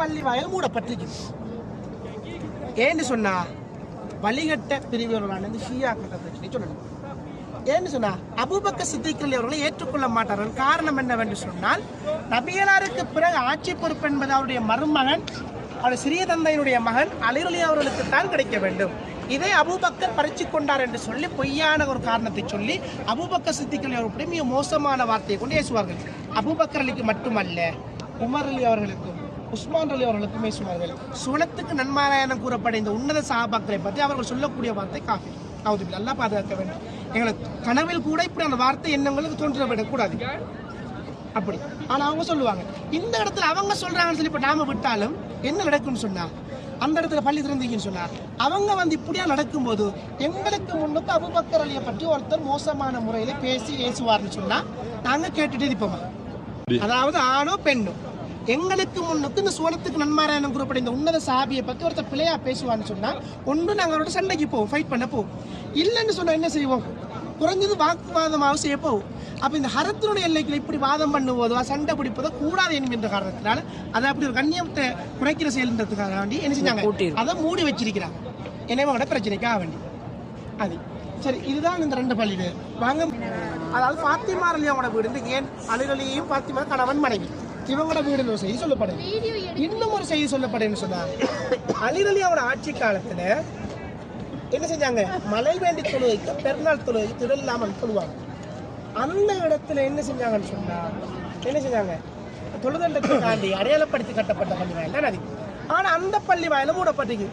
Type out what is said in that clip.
பள்ளி வாயில் மூடப்பட்டிருக்கு ஏன்னு சொன்னா வழிகட்ட பிரிவுகளான இந்த ஷியாக்களை பற்றி சொல்லணும். ஏன்னு சொன்னா அபூபக்க சித்திக்கல் அவர்களை ஏற்றுக்கொள்ள மாட்டார்கள். காரணம் என்னவென்று சொன்னால் நபியலாருக்கு பிறகு ஆட்சி பொறுப்பு என்பது அவருடைய மருமகன் அவருடைய சிறிய தந்தையினுடைய மகன் அலிரலி அவர்களுக்கு தான் கிடைக்க வேண்டும். இதை அபூபக்கர் பறிச்சு கொண்டார் என்று சொல்லி பொய்யான ஒரு காரணத்தை சொல்லி அபூபக்கர் சித்திக்கல் அவர்களுடைய மிக மோசமான வார்த்தையை கொண்டு பேசுவார்கள். அபூபக்கர் அலிக்கு மட்டுமல்ல உமர் அலி அவர்களுக்கும் உஸ்மான் அலி அவர்களுக்கும் பேசுவார்கள் சுனத்துக்கு நன்மாராயணம் கூறப்பட இந்த உன்னத சகாபாக்களை பற்றி அவர்கள் சொல்லக்கூடிய வார்த்தை காஃபி அவுதுபில் நல்லா பாதுகாக்க வேண்டும். எங்களை கனவில் கூட இப்படி அந்த வார்த்தை எண்ணங்களுக்கு தோன்ற விடக்கூடாது அப்படி. ஆனா அவங்க சொல்லுவாங்க இந்த இடத்துல அவங்க சொல்றாங்கன்னு சொல்லி இப்ப நாம விட்டாலும் என்ன நடக்கும்னு சொன்னா? அந்த இடத்துல பள்ளி திறந்தீங்கன்னு சொன்னா அவங்க வந்து இப்படியா நடக்கும்போது எங்களுக்கு முன்னுக்கு அபுபக்கர் அலியை பற்றி ஒருத்தர் மோசமான முறையில பேசி ஏசுவார்னு சொன்னா நாங்க கேட்டுட்டு இருப்போமா அதாவது ஆணோ பெண்ணோ. எங்களுக்கு முன்னுக்கு இந்த சோழத்துக்கு நன்மாராயணம் குறிப்பிட்ட இந்த உன்னத சாபியை பத்தி ஒருத்தர் பிள்ளையா பேசுவான்னு சொன்னா ஒன்று நாங்க அவரோட சண்டைக்கு போவோம் ஃபைட் பண்ண போவோம். இல்லைன்னு சொன்னா என்ன செய்வோம்? குறைஞ்சது வாக்குவாதமாக செய்ய போவோம். அப்ப இந்த ஹரத்தினுடைய எல்லைக்குள்ள இப்படி வாதம் பண்ணுவதோ சண்டை பிடிப்பதோ கூடாது என்கின்ற காரணத்தினால அதை அப்படி ஒரு கண்ணியத்தை குறைக்கிற செயல்ன்றதுக்காக வேண்டி என்ன செஞ்சாங்க? அதை மூடி வச்சிருக்கிறாங்க. அவங்களோட பிரச்சனைக்காக வேண்டி. அது. சரி இதுதான் இந்த ரெண்டு பள்ளி வாங்க. அதாவது பாத்திமா அலி அவங்களோட வீடு இந்த ஏன் அலிரலியையும் பாத்திமா கணவன் மனைவி. இவங்களோட வீடுன்னு ஒரு செய்தி சொல்லப்படுது. இன்னும் ஒரு செய்தி சொல்லப்படுதுன்னு சொன்னாங்க அலிரலி அவரோட ஆட்சி காலத்துல என்ன செஞ்சாங்க? மலை வேண்டி தொழுகைக்கு பெருநாள் தொழுகை திடல் இல்லாமல் சொல்லுவாங்க அந்த இடத்துல என்ன செஞ்சாங்கன்னு சொன்னா என்ன செஞ்சாங்க? தொழுதண்டத்தை தாண்டி அடையாளப்படுத்தி கட்டப்பட்ட பள்ளி வாயில் தான் அது. ஆனா அந்த பள்ளி வாயில மூடப்பட்டிருக்கு.